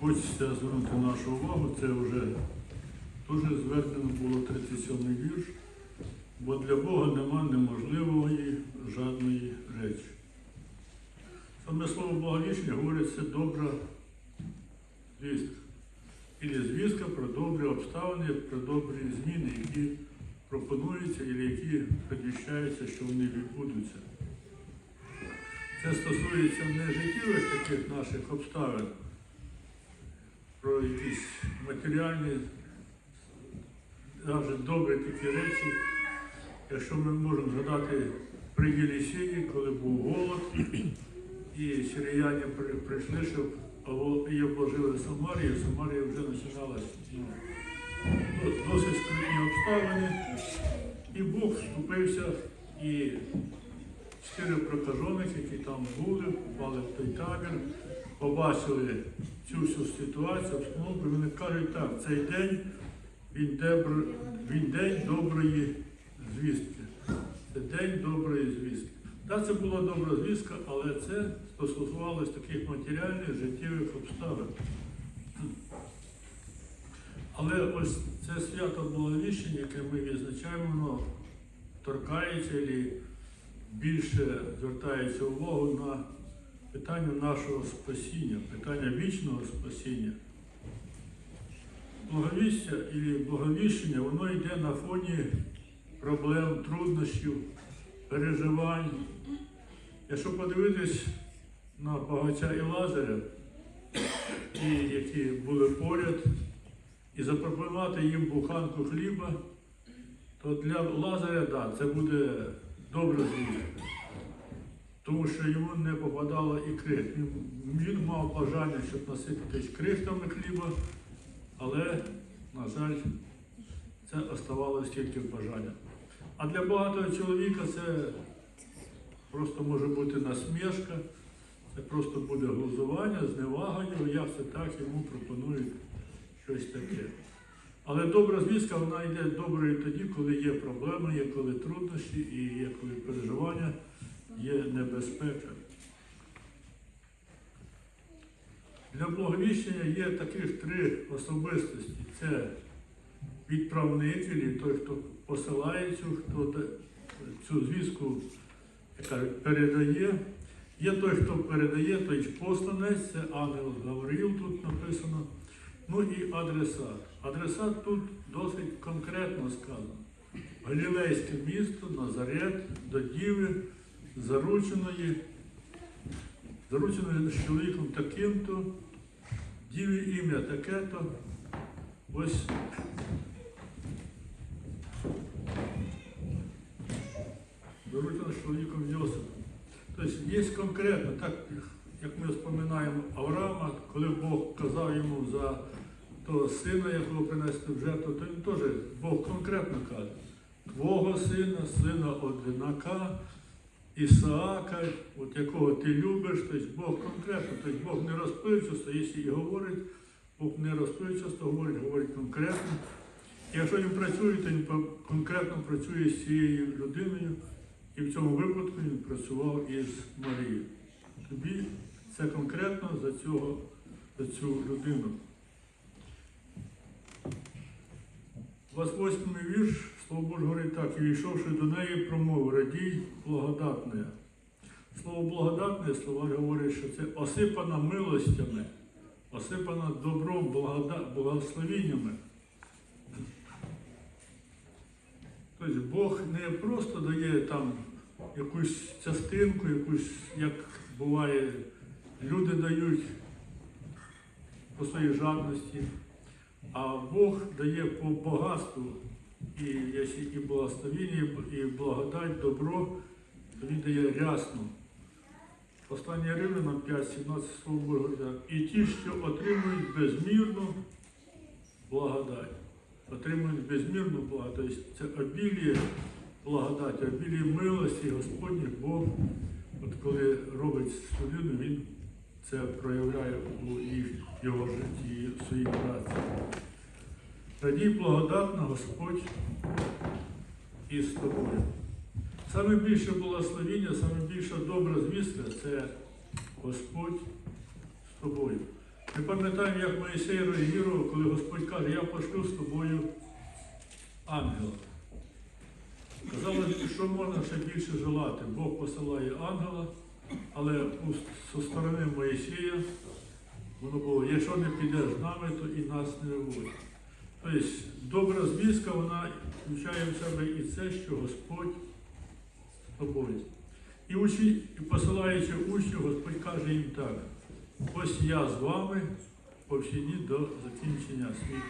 хочеться звернути нашу увагу, це вже дуже звернено було 37 вірш, бо для Бога нема неможливої жодної речі. Саме слово благовіщення говорить це добра звістка. Ілі звістка про добрі обставини, про добрі зміни, які пропонуються, і які предвіщаються, що вони відбудуться. Це стосується не життєвих таких наших обставин, про якісь матеріальні, навіть добрі такі речі. Якщо ми можемо згадати при Єлісії, коли був голод, і сиріяни при- прийшли, щоб її обложили Самарію, Самарія вже починалась ну, досить скрутні обставини, і Бог вступився і чотири прокажених, які там були, попали в той табір, побачили цю всю ситуацію, обстановку, вони кажуть, так, цей день він, дебр, він день доброї звістки. Це день доброї звістки. Так, це була добра звістка, але це стосувалося таких матеріальних життєвих обставин. Але ось це свято Благовіщення, яке ми відзначаємо, торкається і більше звертається увагу на питання нашого спасіння, питання вічного спасіння. Благовістя і благовіщення, воно йде на фоні проблем, труднощів, переживань. Якщо подивитись на багаття і Лазаря, ті, які були поряд, і запропонувати їм буханку хліба, то для Лазаря, да, це буде добра звістка. Тому що йому не попадало і крих. Він, мав бажання, щоб насититись крихтами хліба, але, на жаль, це оставалось тільки бажання. А для багатого чоловіка це просто може бути насмішка, це просто буде глузування, зневага його, як це так йому пропонують щось таке. Але добра звістка, вона йде доброю тоді, коли є проблеми, є коли труднощі і є коли переживання, є небезпека. Для благовіщення є таких три особистості. Це відправник, той, хто посилає цю, хто цю звістку передає. Є той, хто передає, той посланець, це ангел Гавриїл тут написано. Ну і адресат. Адресат тут досить конкретно сказано. Галілейське місто, Назарет, до Діви, зарученої, зарученої з чоловіком таким-то, Діві ім'я таке-то. Ось заручена з чоловіком Йосипом. Тобто є конкретно, так як ми вспоминаємо Авраама, коли Бог казав йому за того сина, якого принести в жертву, то він теж Бог конкретно каже. Твого сина, сина одинака, Ісаака, от якого ти любиш, тобто Бог конкретно, тобто Бог не розпливчасто, якщо і говорить, Бог не розпливчасто говорить, говорить конкретно. І якщо він працює, то він конкретно працює з цією людиною, і в цьому випадку він працював із Марією. Тобі це конкретно за, цього, за цю людину. 28 вірш, Слово Боже говорить так, і війшовши до неї, промовив, радій благодатне. Слово благодатне, слова говорять, що це осипана милостями, осипана добром, благословіннями. Тобто Бог не просто дає там якусь частинку, якусь, як буває, люди дають по своїй жадності, а Бог дає по багатству і, і благословіння, і благодать, добро, то він дає рясно. Послання Римлянам 5, 17 слово і ті, що отримують безмірну благодать отримують безмірну благодать. Це обіліє благодаті, обіліє милості Господніх Бог, от коли робить людину, він це проявляє у їх, його житті, в своїй праці. Радій благодатна Господь із тобою. Саме більше благословіння, саме більша добра звістка це Господь з тобою. Ми пам'ятаємо, як Моїсей реагував, коли Господь каже, я пошлю з тобою ангела. Казалось, що можна ще більше желати. Бог посилає ангела, але зі сторони Моїсія воно було, якщо не підеш з нами, то і нас не виводить. Тобто добра звістка, вона включає в себе і це, що Господь з тобою. І, учі, посилаючи учнів, Господь каже їм так. Ось я з вами по всі дні до закінчення світу.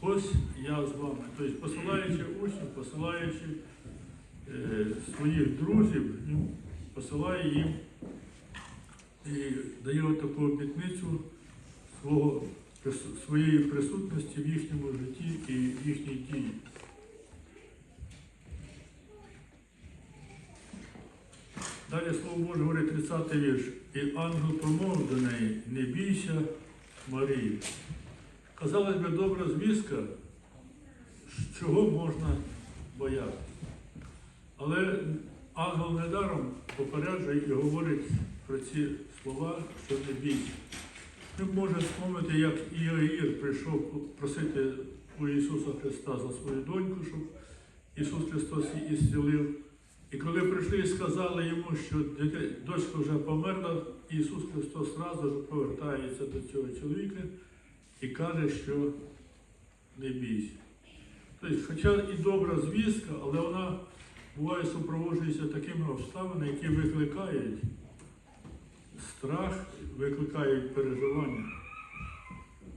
Ось я з вами. Тобто, посилаючи учнів, посилаючи е, своїх друзів, посилає їм і дає таку обітницю свого, своєї присутності в їхньому житті і в їхній дії. Далі Слово Боже говорить 30 вірш. І ангел промовив до неї, не бійся, Марії. Казалось би, добра звістка, чого можна боятися. Але ангел недаром попереджує і говорить про ці слова, що не бійся. Ми можемо спомнити, як Іаїр прийшов просити у Ісуса Христа за свою доньку, щоб Ісус Христос її ісцілив. І коли прийшли і сказали йому, що дочка вже померла, Ісус Христос одразу ж повертається до цього чоловіка і каже, що не бійся. Тобто, хоча і добра звістка, але вона буває супроводжується такими обставинами, які викликають страх, викликають переживання.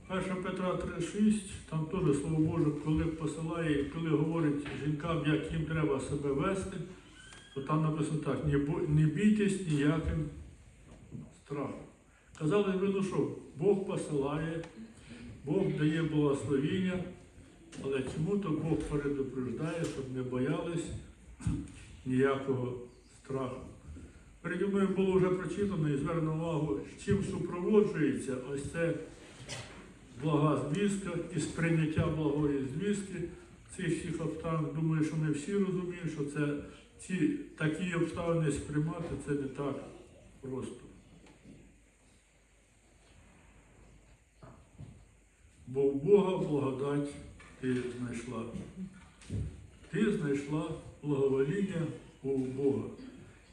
1 Петра 3,6, там теж Слово Боже, коли посилає, коли говорить жінкам, як їм треба себе вести, то там написано так, не, бійтесь ніяким страхом. Казали би, ну що, Бог посилає, Бог дає благословіння, але чому-то Бог передупреждає, щоб не боялись ніякого страху. Переді мною було вже прочитано і звернено увагу, чим супроводжується ось це блага звістка і сприйняття благої звістки цих всіх обставин. Думаю, що ми всі розуміємо, що це ці такі обставини сприймати це не так просто. Бо в Бога благодать ти знайшла. Ти знайшла благовоління у Бога.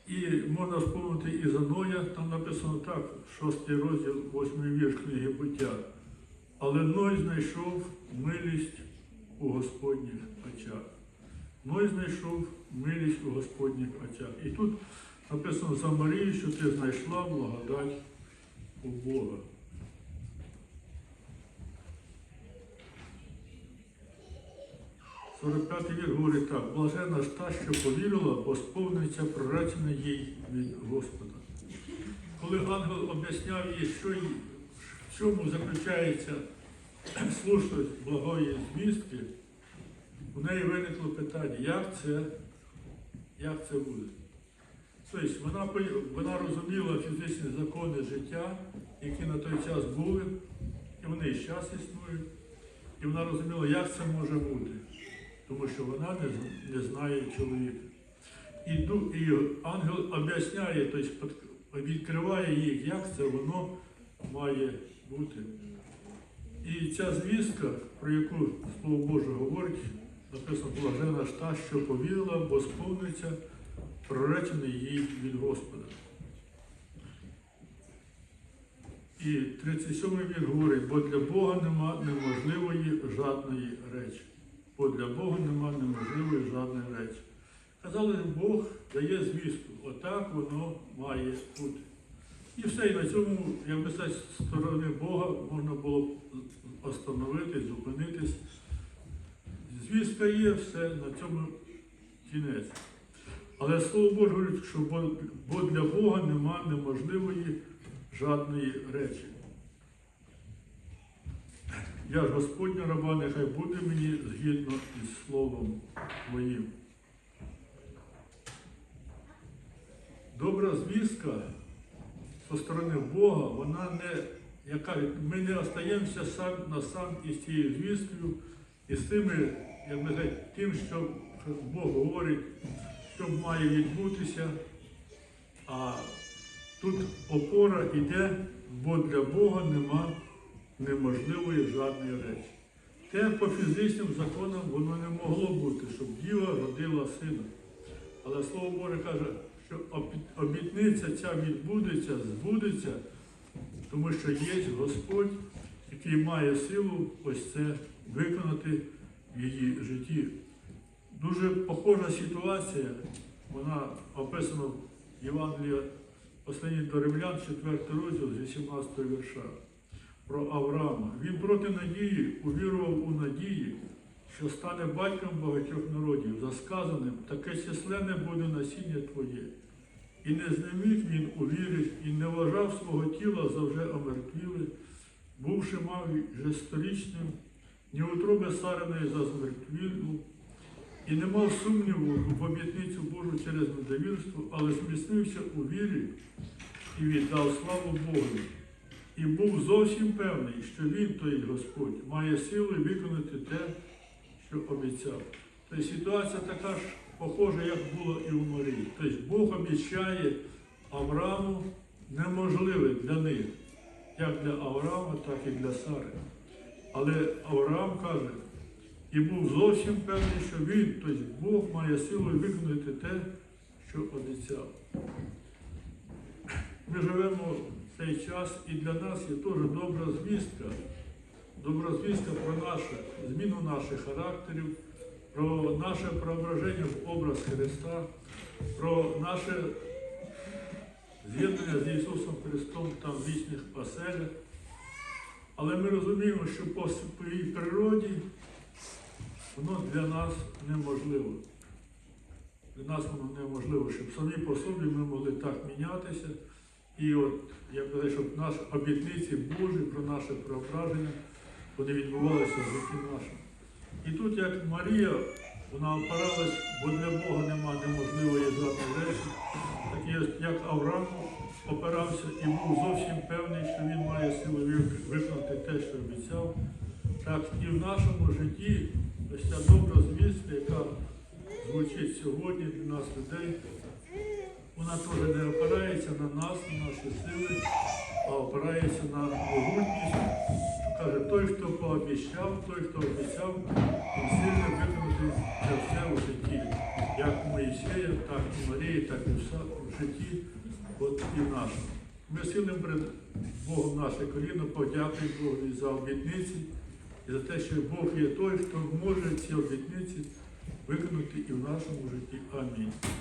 І можна вспомнити і Ноя, там написано так, 6 розділ, 8 вірш книги буття. Але Ной знайшов милість у Господніх очах. Ной знайшов милість у Господніх очах. І тут написано за Марію, що ти знайшла благодать у Бога. Сорок п'ятий вір говорить так, блажена ж та, що повірила, бо сповниться проречене їй від Господа. Коли ангел об'ясняв їй, що їй, в чому заключається слушність благої звістки, у неї виникло питання, як це, як це буде. Тобто вона, вона розуміла фізичні закони життя, які на той час були, і вони і зараз існують. І вона розуміла, як це може бути, тому що вона не, не знає чоловіка. І, і ангел об'ясняє, тобто відкриває їх, як це воно має бути. І ця звістка, про яку Слово Боже говорить, написано блажена ж та, що повірила, бо сповниться проречений їй від Господа. І 37 він говорить, бо для Бога нема неможливої жадної речі. Бо для Бога нема неможливої жадної речі. Казали, Бог дає звістку, отак воно має бути. І все, і на цьому, якби сказати, з сторони Бога можна було б остановитись, зупинитись. Звістка є, все, на цьому кінець. Але Слово Боже говорить, що бо, для Бога нема неможливої жадної речі. Я ж Господня раба, нехай буде мені згідно із словом моїм. Добра звістка зі сторони Бога, вона не, яка, ми не остаємося сам на сам із цією звісткою, і з тими, як би сказати, тим, що Бог говорить, що має відбутися. А тут опора йде, бо для Бога нема неможливої жодної речі. Те по фізичним законам воно не могло бути, щоб діва родила сина. Але Слово Боже каже, що обітниця ця відбудеться, збудеться, тому що є Господь, який має силу ось це виконати в її житті. Дуже похожа ситуація, вона описана в Євангелії Останній до Римлян, 4 розділ з 18 вірша про Авраама. Він проти надії увірував у надії, що стане батьком багатьох народів, за сказаним, таке численне буде насіння твоє. І не знеміг він у вірі, і не вважав свого тіла за вже омертвіле, бувши мав вже сторічним, ні утроби сареної за змертвілу, і не мав сумніву в обітницю Божу через недовірство, але зміцнився у вірі і віддав славу Богу. І був зовсім певний, що він, той Господь, має сили виконати те, що обіцяв. Тобто ситуація така ж похожа, як було і у Марії. Тобто Бог обіцяє Аврааму неможливе для них, як для Авраама, так і для Сари. Але Авраам каже, і був зовсім певний, що він, тобто Бог має силу виконати те, що обіцяв. Ми живемо в цей час і для нас є теж добра звістка. Добра звістка про нашу зміну наших характерів, про наше преображення в образ Христа, про наше з'єднання з Ісусом Христом там в вічних оселях. Але ми розуміємо, що по своїй природі воно для нас неможливо. Для нас воно неможливо, щоб самі по собі ми могли так мінятися. І от я кажу, щоб наші обітниці Божі про наше преображення, вони відбувалися в житті нашому. І тут, як Марія, вона опиралась, бо для Бога нема неможливої жодної речі, так як Авраам опирався і був зовсім певний, що він має силу виконати те, що обіцяв. Так і в нашому житті ось ця добра звістка, яка звучить сьогодні для нас людей, вона теж не опирається на нас, на наші сили, а опирається на могутність. Каже, той, хто пообіцяв, той, хто обіцяв, він сильно виконати це все у житті. Як у Моїсея, так і Марії, так і в житті, от і в нашому. Ми сильним перед Богом наше коліно, подякуємо Богу за обітниці і за те, що Бог є той, хто може ці обітниці виконати і в нашому житті. Амінь.